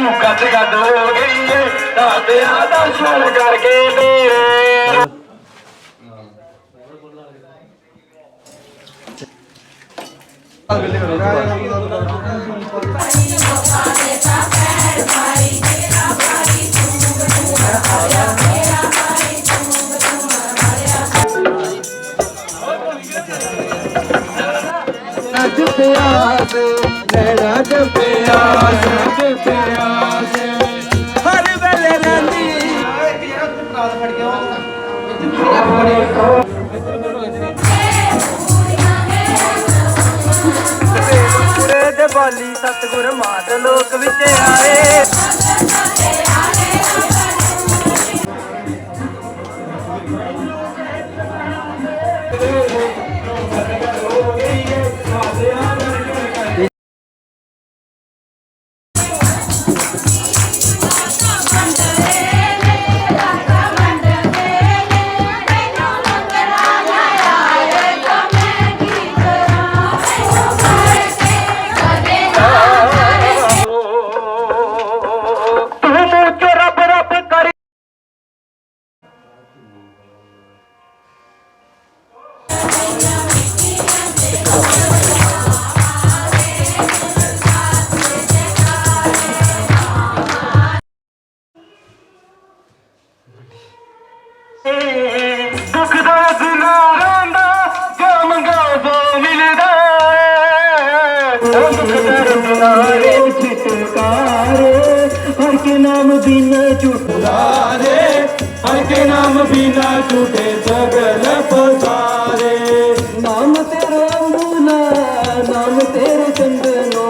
ਤੂੰ ਗੱਦ ਗੱਦ ਹੋ ਗਈ ਏ ਦਾਦਿਆਂ ਦਾ ਸ਼ੁਰ ਕਰਕੇ ਤੇਰੇ। ਅੱਜ ਪਿਆਸ ਲੈਣਾ ਜ ਪਿਆਸ ਜ ਪਿਆਸ ਬਾਲੀ ਸਤਗੁਰ ਮਾਤ ਲੋਕ ਵਿੱਚ ਆਏ ਦੁੱਖ ਦਾ ਦਿਨਾਰਾਂ ਜੋ ਮੰਗਾ ਸੋ ਮਿਲਦਾ ਉਹ ਦੁੱਖ ਦਰਦ ਨਾਰੇ ਹਰ ਕੇ ਨਾਮ ਬਿਨਾ ਝੂਠਾ ਰੇ ਹਰ ਕੇ ਨਾਮ ਬਿਨਾ ਝੂਠੇ ਸਗਲ ਪਸਾਰੇ। ਨਾਮ ਤੇਰਾ ਮੂਲਾ ਨਾਮ ਤੇਰੇ ਚੰਦਨੋ।